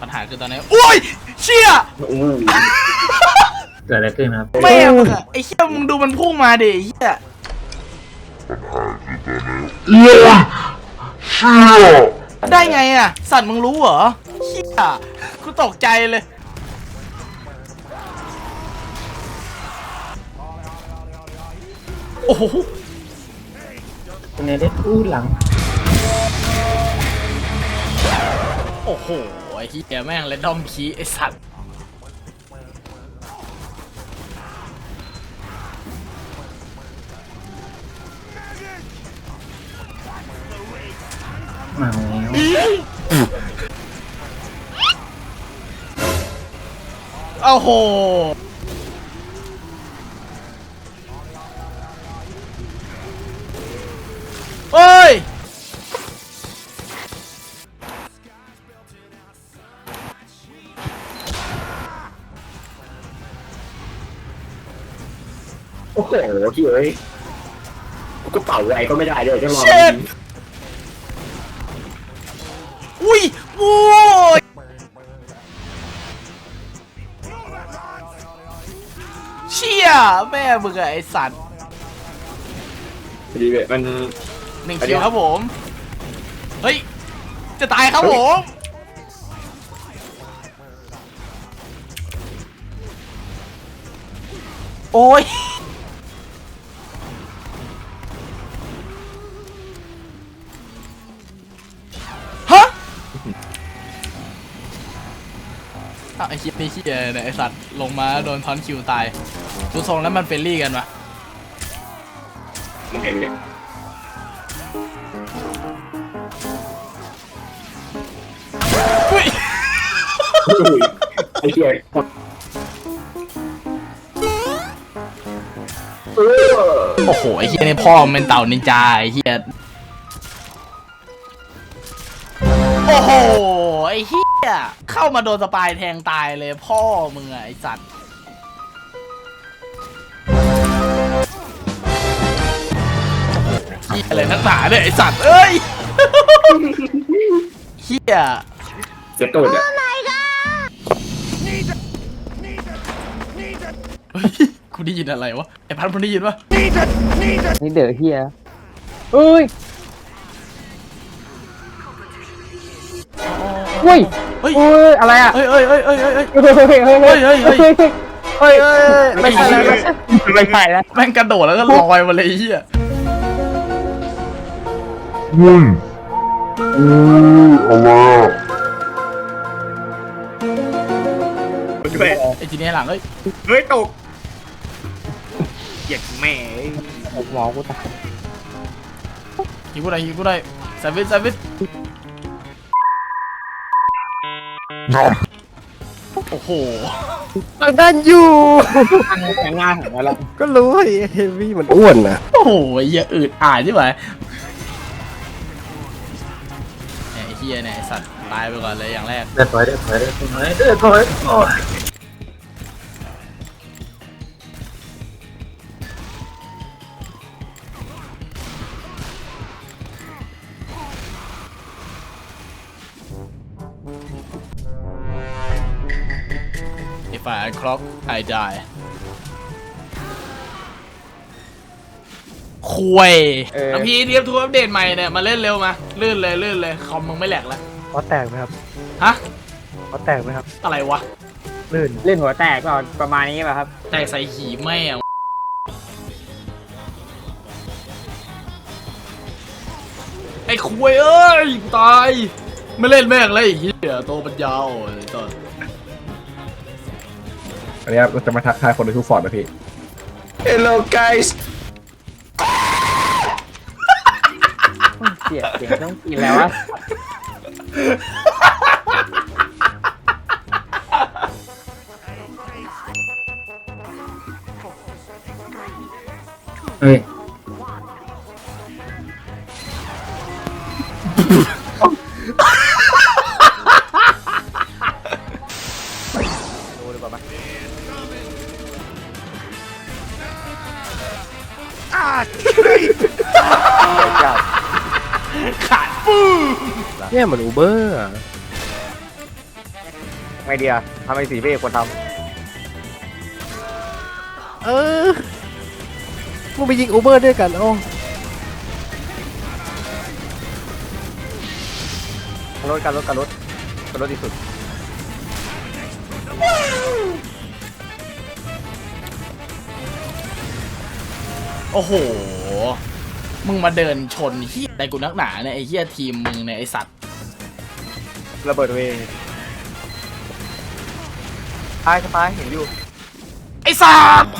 ปัญหาคือตอนนี้โอ้ยเชี่ยอู้เกิดอะไรขึ้นครับแม่มึงอะไอ้เชี่ยมึงดูมันพุ่งมาดิไอ้เชี่ยได้ไงอะสัตว์มึงรู้เหรอเชี่ยกูตกใจเลยโอ้โหคุณเนเดนอู้หลังโอ้โห ไอ้เหี้ยแม่งเลยดอมคีไอ้สัตว์มาแล้วโอ้โห อ้โหที่เอ้ยกูก็เป่าอะไรก็ไม่ได้เลยจะรอเช็ดอุ้ยโว้ยเชี่ยแม่มึงอะไอสัตว์พอดีแบบมัน หนึ่งคิวครับผม เฮ้ย จะตายครับผมโอ้ย อ้าวไอ้คิดนี่เฮียเนี่ยไอสัตว์ลงมาโดนทอนคิวตายดูทรงแล้วมันเฟรนลี่กันวะมันเห็นเนี่ยอุ้ยไอ้เหี้ยเออโอ้โหไอ้เฮียนี่พ่อมันเป็นเต่านินจาไอ้เฮียโอ้โหไอ้เฮีย เข้ามาโดนสปายแทงตายเลยพ่อมึงอะไอ้สัตว์เฮียอะไรนักหนาเนี่ยไอ้สัตว์เอ้ยเฮียเสียตูดอะเฮ้ยกูได้ยินอะไรวะไอ้พันธุ์มึงได้ยินปะนี่เดือเฮียเอ้ย เฮ้ยเฮ้ยเอ้ยอะไรอะเฮ้ยเฮ้ยเฮ้ยเฮ้ยเฮ้ย เฮ้ยเฮ้ยเฮ้ยเฮ้ยเฮ้ยเฮ้ยเฮ้ย เฮ้ยเฮ้ยไม่ใช่แล้วไม่ใช่แล้วแม่งกระโดดแล้วก็ลอยมาเลยไอ้เฮียด้วยไอ้จีเนียหลังเฮ้ยเฮ้ยตกเหยียดแม่หมอกูตายยิงกูได้ยิงกูได้แซวิสแซวิส โอ้โหด้านอยู่แข่งงานของมันแล้ว ก็รู้ว่าเฮฟวี่มันอ้วนนะโอ้โหไอ้เหี้ยอืดอ่านใช่ไหมไอ้เฮียเนี่ยไอ้สัตว์ตายไปก่อนเลยอย่างแรก เดือดถอยเดือดถอยเดือดถอยเดือดถอย โอ้ยไอ้ฝ่ายครอปไอ้ได้คุยน้ำพีเทียบทูอัปเดตใหม่เนี่ย มาเล่นเร็วมา ลื่นเลยลื่นเลย คอมมึงไม่แหลกแล้วพอแตกไหมครับฮะ พอแตกไหมครับ อะไรวะ ลื่น เล่นหัวแตกก่อนประมาณนี้ป่ะครับ แตกใส่หีแม่งไอ้คุยเอ้ยกูตาย ไม่เล่นแม่งเลยไอ้เหี้ยโตปัญญาอ่อนไอ้สัสอัน นี้เราจะมาทักทายคนในทูฟอร์ดนะพี่ Hello guys เสียเสียงต้องกินแล้ววะเฮ้ย ขาดปูเนี่ยเหมือนอูเบอร์อะไอเดียทำไมสีเบ้ควรทเออมึงไปยิงอูเบอร์ด้วยกันโอ้ำรถกันรถกันรถกันรถที่สุด โอ้โห มึงมาเดินชนเฮียอะไรกูนักหนาเนี่ยไอ้เฮียทีมมึงเนี่ยไอ้สัตว์ ระเบิดเวตายจะตายเห็นอยู่ ไอ้สัตว์